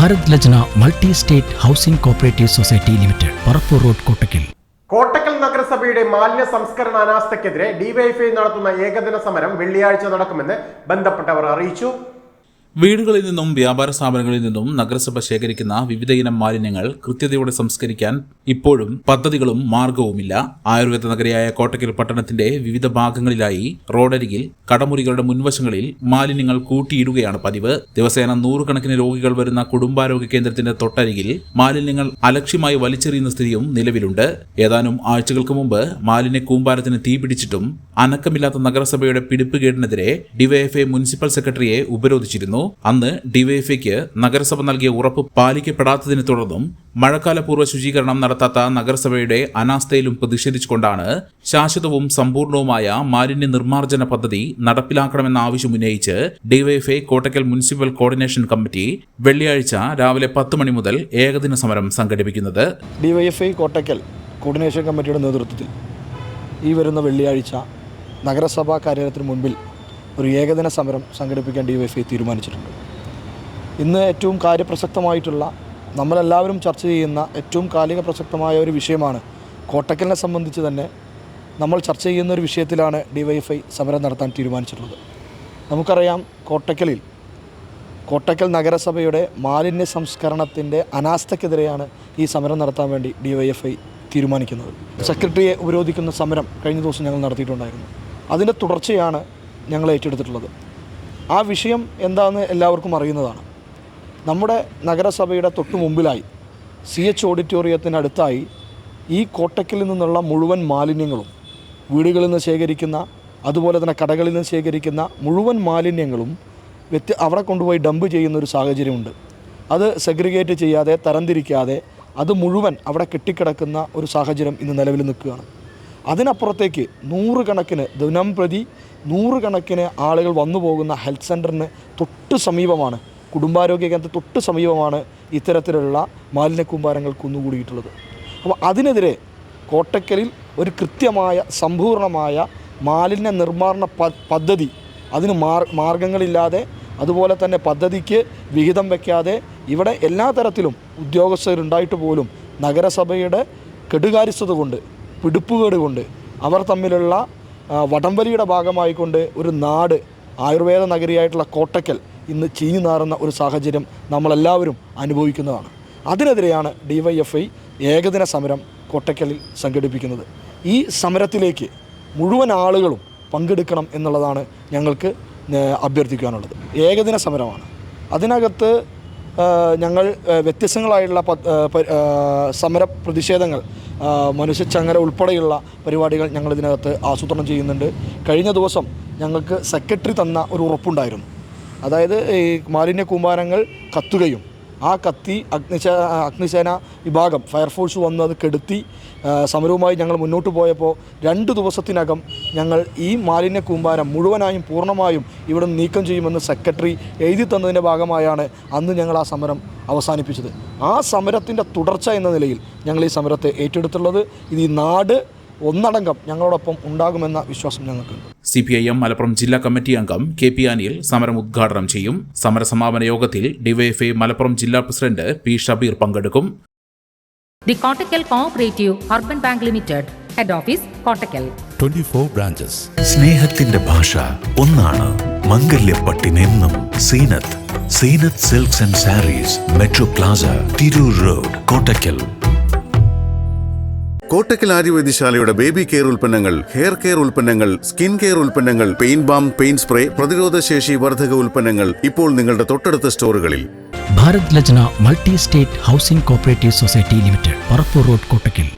Bharat Lajna multi state housing cooperative society limited Parappur road Kottakkal. Kottakkal നഗരസഭയുടെ മാലിന്യ സംസ്കരണ അനാസ്ഥയ്ക്കെതിരെ DYFI നടത്തുന്ന ഏകദിന സമരം വെള്ളിയാഴ്ച നടക്കുമെന്ന് ബന്ധപ്പെട്ടവർ അറിയിച്ചു. വീടുകളിൽ നിന്നും വ്യാപാര സ്ഥാപനങ്ങളിൽ നിന്നും നഗരസഭ ശേഖരിക്കുന്ന വിവിധയിനം മാലിന്യങ്ങൾ കൃത്യതയോടെ സംസ്കരിക്കാൻ ഇപ്പോഴും പദ്ധതികളും മാർഗവുമില്ല. ആയുർവേദ നഗരിയായ കോട്ടക്കൽ പട്ടണത്തിന്റെ വിവിധ ഭാഗങ്ങളിലായി റോഡരികിൽ കടമുറികളുടെ മുൻവശങ്ങളിൽ മാലിന്യങ്ങൾ കൂട്ടിയിടുകയാണ് പതിവ്. ദിവസേന നൂറുകണക്കിന് രോഗികൾ വരുന്ന കുടുംബാരോഗ്യ കേന്ദ്രത്തിന്റെ തൊട്ടരികിൽ മാലിന്യങ്ങൾ അലക്ഷ്യമായി വലിച്ചെറിയുന്ന സ്ഥിതിയും നിലവിലുണ്ട്. ഏതാനും ആഴ്ചകൾക്ക് മുമ്പ് മാലിന്യ കൂമ്പാരത്തിന് തീപിടിച്ചിട്ടും അനക്കമില്ലാത്ത നഗരസഭയുടെ പിടിപ്പുകേടിനെതിരെ ഡിവൈഎഫ്ഐ മുനിസിപ്പൽ സെക്രട്ടറിയെ ഉപരോധിച്ചിരുന്നു. അന്ന് ഡിവൈഎഫ്ഐക്ക് നഗരസഭ നൽകിയ ഉറപ്പ് പാലിക്കപ്പെടാത്തതിനെ തുടർന്നും മഴക്കാലപൂർവ ശുചീകരണം നടത്താത്ത നഗരസഭയുടെ അനാസ്ഥയിലും പ്രതിഷേധിച്ചുകൊണ്ടാണ് ശാശ്വതവും സമ്പൂർണവുമായ മാലിന്യ നിർമ്മാർജന പദ്ധതി നടപ്പിലാക്കണമെന്ന ആവശ്യം ഉന്നയിച്ച് കോട്ടക്കൽ മുനിസിപ്പൽ കോർഡിനേഷൻ കമ്മിറ്റി വെള്ളിയാഴ്ച രാവിലെ പത്ത് മണി മുതൽ ഏകദിന സമരം സംഘടിപ്പിക്കുന്നത്. ഡിവൈഎഫ്ഐ കോട്ടക്കൽ കോർഡിനേഷൻ കമ്മിറ്റിയുടെ നേതൃത്വത്തിൽ ഈ വരുന്ന വെള്ളിയാഴ്ച നഗരസഭാ കാര്യാലയത്തിന് മുൻപിൽ ഒരു ഏകദിന സമരം സംഘടിപ്പിക്കാൻ ഡിവൈഎഫ്ഐ തീരുമാനിച്ചിട്ടുണ്ട്. ഇന്ന് ഏറ്റവും കാര്യപ്രസക്തമായിട്ടുള്ള നമ്മളെല്ലാവരും ചർച്ച ചെയ്യുന്ന ഏറ്റവും കാലിക പ്രസക്തമായ ഒരു വിഷയമാണ് കോട്ടക്കലിനെ സംബന്ധിച്ച് തന്നെ നമ്മൾ ചർച്ച ചെയ്യുന്ന ഒരു വിഷയത്തിലാണ് ഡിവൈഎഫ്ഐ സമരം നടത്താൻ തീരുമാനിച്ചിട്ടുള്ളത്. നമുക്കറിയാം കോട്ടക്കലിൽ കോട്ടക്കൽ നഗരസഭയുടെ മാലിന്യ സംസ്കരണത്തിന്റെ അനാസ്ഥക്കെതിരെയാണ് ഈ സമരം നടത്താൻ വേണ്ടി ഡിവൈഎഫ്ഐ തീരുമാനിക്കുന്നത്. സെക്രട്ടറിയെ ഉപരോധിക്കുന്ന സമരം കഴിഞ്ഞ ദിവസം ഞങ്ങൾ നടത്തിയിട്ടുണ്ടായിരുന്നു. അതിന്റെ തുടർച്ചയാണ് ഞങ്ങൾ ഏറ്റെടുത്തിട്ടുള്ളത്. ആ വിഷയം എന്താണെന്ന് എല്ലാവർക്കും അറിയുന്നതാണ്. നമ്മുടെ നഗരസഭയുടെ തൊട്ടു മുമ്പിലായി സി എച്ച് ഓഡിറ്റോറിയത്തിനടുത്തായി ഈ കോട്ടക്കിൽ നിന്നുള്ള മുഴുവൻ മാലിന്യങ്ങളും വീടുകളിൽ നിന്ന് ശേഖരിക്കുന്ന അതുപോലെ തന്നെ കടകളിൽ നിന്ന് ശേഖരിക്കുന്ന മുഴുവൻ മാലിന്യങ്ങളും വ്യത്യ അവിടെ കൊണ്ടുപോയി ഡംപ് ചെയ്യുന്ന ഒരു സാഹചര്യമുണ്ട്. അത് സെഗ്രിഗേറ്റ് ചെയ്യാതെ തരംതിരിക്കാതെ അത് മുഴുവൻ അവിടെ കെട്ടിക്കിടക്കുന്ന ഒരു സാഹചര്യം ഇന്ന് നിലവിൽ നിൽക്കുകയാണ്. അതിനപ്പുറത്തേക്ക് നൂറുകണക്കിന് ദിനം പ്രതി നൂറുകണക്കിന് ആളുകൾ വന്നു പോകുന്ന ഹെൽത്ത് സെന്ററിന് തൊട്ട് സമീപമാണ് കുടുംബാരോഗ്യ കേന്ദ്രത്തിന് തൊട്ട് സമീപമാണ് ഇത്തരത്തിലുള്ള മാലിന്യ കൂമ്പാരങ്ങൾ കുന്നുകൂടിയിട്ടുള്ളത്. അപ്പോൾ അതിനെതിരെ കോട്ടക്കലിൽ ഒരു കൃത്യമായ സമ്പൂർണമായ മാലിന്യ നിർമ്മാർണ പദ്ധതി അതിന് മാർ മാർഗങ്ങളില്ലാതെ അതുപോലെ തന്നെ പദ്ധതിക്ക് വിഹിതം വയ്ക്കാതെ ഇവിടെ എല്ലാ തരത്തിലും ഉദ്യോഗസ്ഥരുണ്ടായിട്ട് പോലും നഗരസഭയുടെ കെടുകാര്യസ്ഥത കൊണ്ട് പിടിപ്പുകേട് കൊണ്ട് അവർ തമ്മിലുള്ള വടംവലിയുടെ ഭാഗമായിക്കൊണ്ട് ഒരു നാട് ആയുർവേദ നഗരിയായിട്ടുള്ള കോട്ടക്കൽ ഇന്ന് ചീഞ്ഞു നാറുന്ന ഒരു സാഹചര്യം നമ്മളെല്ലാവരും അനുഭവിക്കുന്നതാണ്. അതിനെതിരെയാണ് ഡിവൈഎഫ്ഐ ഏകദിന സമരം കോട്ടക്കലിൽ സംഘടിപ്പിക്കുന്നത്. ഈ സമരത്തിലേക്ക് മുഴുവൻ ആളുകളും പങ്കെടുക്കണം എന്നുള്ളതാണ് ഞങ്ങൾക്ക് അഭ്യർത്ഥിക്കാനുള്ളത്. ഏകദിന സമരമാണ്. അതിനകത്ത് ഞങ്ങൾ വ്യത്യസ്തങ്ങളായുള്ള സമര പ്രതിഷേധങ്ങൾ മനുഷ്യ ചങ്ങല ഉൾപ്പെടെയുള്ള പരിപാടികൾ ഞങ്ങൾ ഇതിനകത്ത് ആസൂത്രണം ചെയ്യുന്നുണ്ട്. കഴിഞ്ഞ ദിവസം ഞങ്ങൾക്ക് സെക്രട്ടറി തന്ന ഒരു ഉറപ്പുണ്ടായിരുന്നു. അതായത് ഈ മാലിന്യ കൂമ്പാരങ്ങൾ കത്തുകയും ആ കത്തി അഗ്നിശ അഗ്നിസേന വിഭാഗം ഫയർഫോഴ്സ് വന്ന് അത് കെടുത്തി സമരവുമായി ഞങ്ങൾ മുന്നോട്ട് പോയപ്പോൾ രണ്ട് ദിവസത്തിനകം ഞങ്ങൾ ഈ മാലിന്യ കൂമ്പാരം മുഴുവനായും പൂർണമായും ഇവിടെ നീക്കം ചെയ്യുമെന്ന് സെക്രട്ടറി എഴുതി തന്നതിന്റെ ഭാഗമായാണ് അന്ന് ഞങ്ങൾ ആ സമരം അവസാനിപ്പിച്ചത്. ആ സമരത്തിന്റെ തുടർച്ച എന്ന നിലയിൽ ഞങ്ങൾ ഈ സമരത്തെ ഏറ്റെടുത്തുള്ളത്. ഇത് ഈ നാട് ഒന്നടങ്കം ഞങ്ങളോടൊപ്പം ഉണ്ടാകുമെന്ന വിശ്വാസം ഞങ്ങൾക്കുണ്ട്. C P I M Malappuram ജില്ലാ കമ്മിറ്റി അംഗം കെ പി അനിൽ സമരം ഉദ്ഘാടനം ചെയ്യും. സമരസമാപന യോഗത്തിൽ ഡിവൈഎഫ്ഐ മലപ്പുറം ജില്ലാ പ്രസിഡന്റ് പി ഷബീർ പങ്കെടുക്കും. The Kottakkal cooperative urban bank limited head office Kottakkal. 24 branches. സ്നേഹത്തിന്റെ ഭാഷ ഒന്നാണ്. മംഗല്യ മംഗല്യപ്പട്ടിനെന്നും Zeenath. Zeenath silks and sarees metro plaza Tirur road Kottakkal. Kottakkal ആര്യവൈദ്യശാലയുടെ baby care ഉൽപ്പന്നങ്ങൾ ഹെയർ കെയർ ഉൽപ്പന്നങ്ങൾ സ്കിൻ കെയർ ഉൽപ്പന്നങ്ങൾ പെയിൻ ബാം പെയിൻ സ്പ്രേ പ്രതിരോധശേഷി വർധക ഉൽപ്പന്നങ്ങൾ ഇപ്പോൾ നിങ്ങളുടെ തൊട്ടടുത്ത സ്റ്റോറുകളിൽ. Bharat Lajna multi state housing cooperative society limited Parappur road Kottakkal.